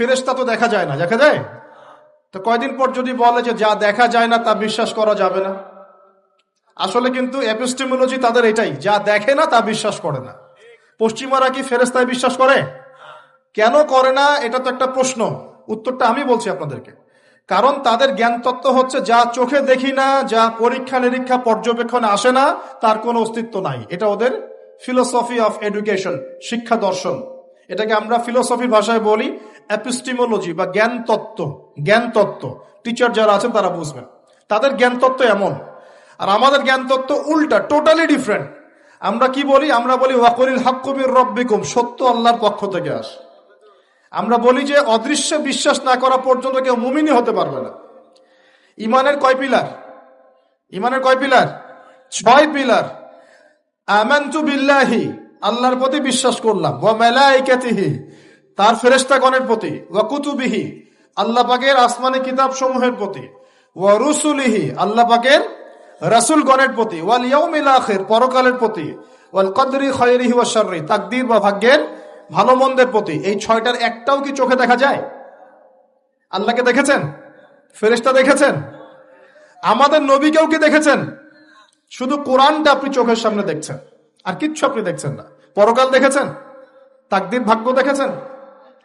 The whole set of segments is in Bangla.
ফেরেস্তা তো দেখা যায় না, দেখা যায়? তো কয়দিন পর যদি বলে যে যা দেখা যায় না, তা বিশ্বাস করা যাবে না। আসলে কিন্তু এপিস্টেমোলজি তাদের এটাই, যা দেখে না, তা বিশ্বাস করে না। পশ্চিমারা কি ফেরেস্তায় বিশ্বাস করে? কেন করে না, এটা তো একটা প্রশ্ন। উত্তরটা আমি বলছি আপনাদেরকে। কারণ তাদের জ্ঞান তত্ত্ব হচ্ছে, যা চোখে দেখি না, যা পরীক্ষা নিরীক্ষা পর্যবেক্ষণে আসে না, তার কোনো অস্তিত্ব নাই। এটা ওদের ফিলোসফি অফ এডুকেশন শিক্ষা দর্শন। এটাকে আমরা ফিলোসফির ভাষায় বলি অ্যাপিস্টিমোলজি বা জ্ঞান তত্ত্ব জ্ঞান তত্ত্ব। টিচার যারা আছেন তারা বুঝবেন। তাদের জ্ঞান তত্ত্ব এমন। আর আমাদের জ্ঞান তত্ত্ব উল্টা টোটালি ডিফারেন্ট আমরা কি বলি? আমরা বলি ওয়াকরিল হাক্কুমির রব্বিকুম সত্য আল্লাহর পক্ষ থেকে আসে। আমরা বলি যে, অদৃশ্য বিশ্বাস না করা পর্যন্ত কেউ মুমিনই হতে পারবে না। ইমানের কয় পিলার? ইমানের কয় পিলার? ছয় পিলার। আমানতু বিল্লাহি। আল্লাহর প্রতি বিশ্বাস করলাম। ওয়া মালাইকাতিহি, তার ফেরেশতাগণের প্রতি। ওয়া কুতুবিহি, আল্লাহ পাকের আসমানি কিতাব সমূহের প্রতি। ওয়া রুসুলিহি, আল্লাহ পাকের রাসূলগণের প্রতি। ওয়াল ইয়াউমিল আখির, পরকালের প্রতি। ওয়াল কদরি খায়রিহি ওয়া শাররি, তাকদীর বা ভাগ্যের ভালো মন্দের প্রতি। এই ছয়টার একটাও কি চোখে দেখা যায়? আল্লাহকে দেখেছেন? ফেরেশতা দেখেছেন? আমাদের নবীকেও কি দেখেছেন? শুধু কোরআনটা আপনি চোখের সামনে দেখছেন। আর কিচ্ছু আপনি দেখছেন না। পরকাল দেখেছেন? তাকদির ভাগ্য দেখেছেন?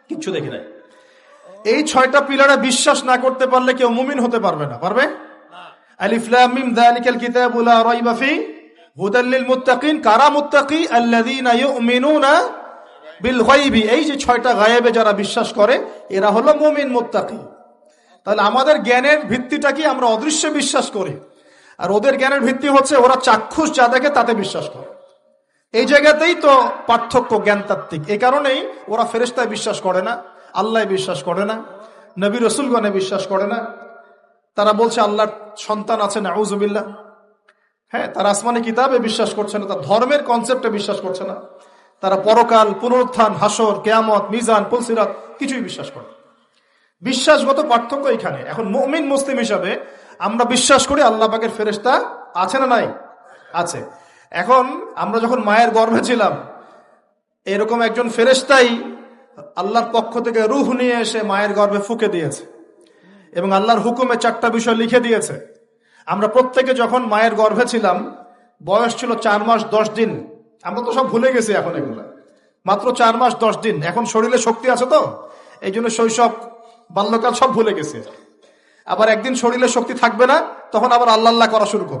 কিচ্ছু দেখি নাই। এই ছয়টা পিলারে বিশ্বাস না করতে পারলে কেউ মুমিন হতে পারবে না। পারবে? আলিফ লাম মিম যালিকাল কিতাবু লা রাইবা ফি। হুদাল লিল মুত্তাকিন, কারা মুত্তাকি? আল্লাযীনা ইউমিনুনা বিল গায়বি। এই যে ছয়টা গায়েবে যারা বিশ্বাস করে, এরা হলো মুমিন মুত্তাকি। তাহলে আমাদের জ্ঞানের ভিত্তিটা কি? আমরা অদৃশ্যে বিশ্বাস করি। আর ওদের জ্ঞানের ভিত্তি হচ্ছে ওরা চাক্ষুষ যা দেখে তাতে বিশ্বাস করে। এই জায়গাতেই তো পার্থক্য জ্ঞানতাত্ত্বিক। এই কারণেই ওরা ফেরেস্তায় বিশ্বাস করে না, আল্লাহ বিশ্বাস করে না, নবী রসুলগণে বিশ্বাস করে না। তারা বলছে, আল্লাহর সন্তান আছে না আউজুবিল্লাহ হ্যাঁ তারা আসমানি কিতাবে বিশ্বাস করছে না, তার ধর্মের কনসেপ্টে বিশ্বাস করছে না। তারা পরকাল, পুনরুত্থান, হাসর, কেয়ামত, মিজান পুলসিরাত কিছুই বিশ্বাস করে। বিশ্বাসগত পার্থক্য এখানে। এখন মুমিন মুসলিম হিসাবে আমরা বিশ্বাস করি আল্লাহ পাকের ফেরেস্তা আছে না নাই? আছে। এখন আমরা যখন মায়ের গর্ভে ছিলাম, এরকম একজন ফেরেস্তাই আল্লাহর পক্ষ থেকে রুহ নিয়ে এসে মায়ের গর্ভে ফুকে দিয়েছে এবং আল্লাহর হুকুমে চারটা বিষয় লিখে দিয়েছে। আমরা প্রত্যেকে যখন মায়ের গর্ভে ছিলাম, বয়স ছিল চার মাস দশ দিন। আমরা তো সব ভুলে গেছি এখন এগুলো। মাত্র চার মাস দশ দিন। এখন শরীরে শক্তি আছে তো? এই জন্য শৈশব, বাল্যকাল সব ভুলে গেছে। আবার একদিন শরীরে শক্তি থাকবে না, তখন আবার আল্লাহ করা শুরু কর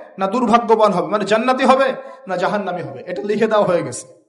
না দুর্ভাগ্যবান হবে মানে জান্নাতি হবে না জাহান্নামি হবে। এটা লিখে দেওয়া হয়ে গেছে।